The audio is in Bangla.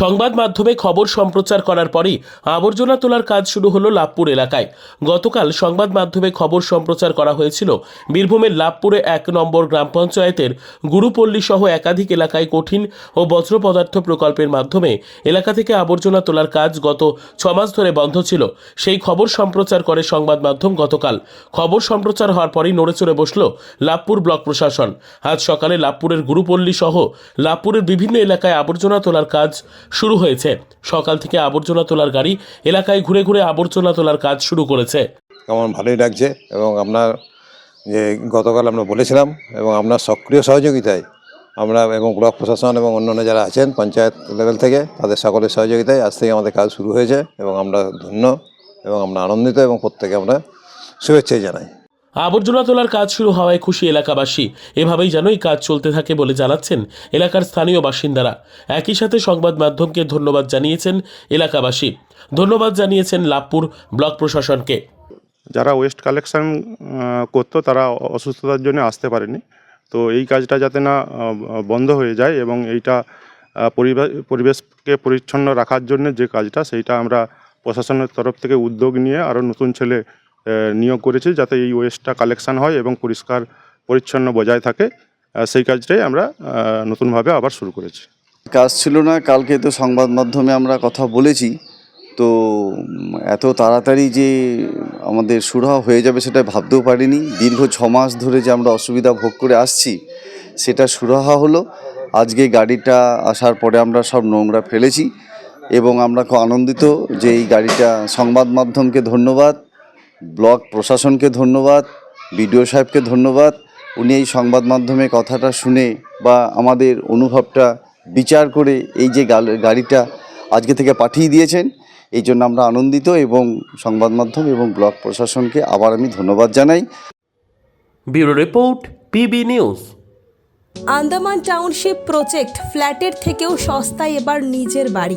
সংবাদ মাধ্যমে খবর সম্প্রচার করার পরই আবর্জনা তোলার কাজ শুরু হলো লাভপুর এলাকায়। গতকাল সংবাদ মাধ্যমে খবর সম্প্রচার করা হয়েছিল, বীরভূমের লাভপুরে এক নম্বর গ্রাম পঞ্চায়েতের গুরুপল্লী সহ একাধিক এলাকায় কঠিন ও বজ্র পদার্থ প্রকল্পের মাধ্যমে এলাকা থেকে আবর্জনা তোলার কাজ গত ছমাস ধরে বন্ধ ছিল। সেই খবর সম্প্রচার করে সংবাদ মাধ্যম গতকাল। খবর সম্প্রচার হওয়ার পরই নড়েচড়ে বসল লাভপুর ব্লক প্রশাসন। আজ সকালে লাভপুরের গুরুপল্লী সহ লাভপুরের বিভিন্ন এলাকায় আবর্জনা তোলার কাজ শুরু হয়েছে। সকাল থেকে আবর্জনা তোলার গাড়ি এলাকায় ঘুরে ঘুরে আবর্জনা তোলার কাজ শুরু করেছে। আমার ভালোই লাগছে এবং আপনার যে গতকাল আমরা বলেছিলাম এবং আপনার সক্রিয় সহযোগিতায় আমরা এবং ব্লক প্রশাসন এবং অন্যান্য যারা আছেন পঞ্চায়েত লেভেল থেকে তাদের সকলের সহযোগিতায় আজ থেকে আমাদের কাজ শুরু হয়েছে এবং আমরা ধন্য এবং আমরা আনন্দিত এবং প্রত্যেকে আমরা শুভেচ্ছাই জানাই। আবর্জনা তোলার কাজ শুরু হওয়ায় খুশি এলাকাবাসী। এভাবেই যেন এই কাজ চলতে থাকে বলে জানাচ্ছেন এলাকার স্থানীয় বাসিন্দারা। একই সাথে সংবাদ মাধ্যমকে ধন্যবাদ জানিয়েছেন এলাকাবাসী। ধন্যবাদ জানিয়েছেন লাভপুর ব্লক প্রশাসনকে। যারা ওয়েস্ট কালেকশন করতো, তারা অসুস্থতার জন্য আসতে পারেনি। তো এই কাজটা যাতে না বন্ধ হয়ে যায় এবং এইটা পরিবে- পরিবেশকে পরিচ্ছন্ন রাখার জন্য যে কাজটা, সেইটা আমরা প্রশাসনের তরফ থেকে উদ্যোগ নিয়ে আরও নতুন ছেলে নিয়োগ করেছি যাতে এই ওয়েস্টটা কালেকশন হয় এবং পরিষ্কার, পরিচ্ছন্ন বজায় থাকে। সেই কাজটাই আমরা নতুনভাবে আবার শুরু করেছি। কাজ ছিল না, কালকে তো সংবাদ মাধ্যমে আমরা কথা বলেছি। তো, এত তাড়াতাড়ি যে আমাদের সুরাহা হয়ে যাবে সেটা ভাবতেও পারিনি। দীর্ঘ ছ মাস ধরে যে আমরা অসুবিধা ভোগ করে আসছি, সেটা সুরাহা হলো। আজকে গাড়িটা আসার পরে আমরা সব নোংরা ফেলেছি এবং আমরা খুব আনন্দিত যে এই গাড়িটা সংবাদ মাধ্যমকে ধন্যবাদ। ব্লক প্রশাসনকে ধন্যবাদ বিডিও সাহেবকে ধন্যবাদ। উনি এই সংবাদ মাধ্যমে কথাটা শুনে বা আমাদের অনুভবটা বিচার করে এই যে গাল- গাড়িটা আজকে থেকে পাঠিয়ে দিয়েছেন এই জন্য আমরা আনন্দিত এবং সংবাদ মাধ্যম এবং ব্লক প্রশাসনকে আবার আমি ধন্যবাদ জানাই। Bureau report PB news. Andaman township project ফ্ল্যাটের থেকেও সস্তায় এবার নিজের বাড়ি।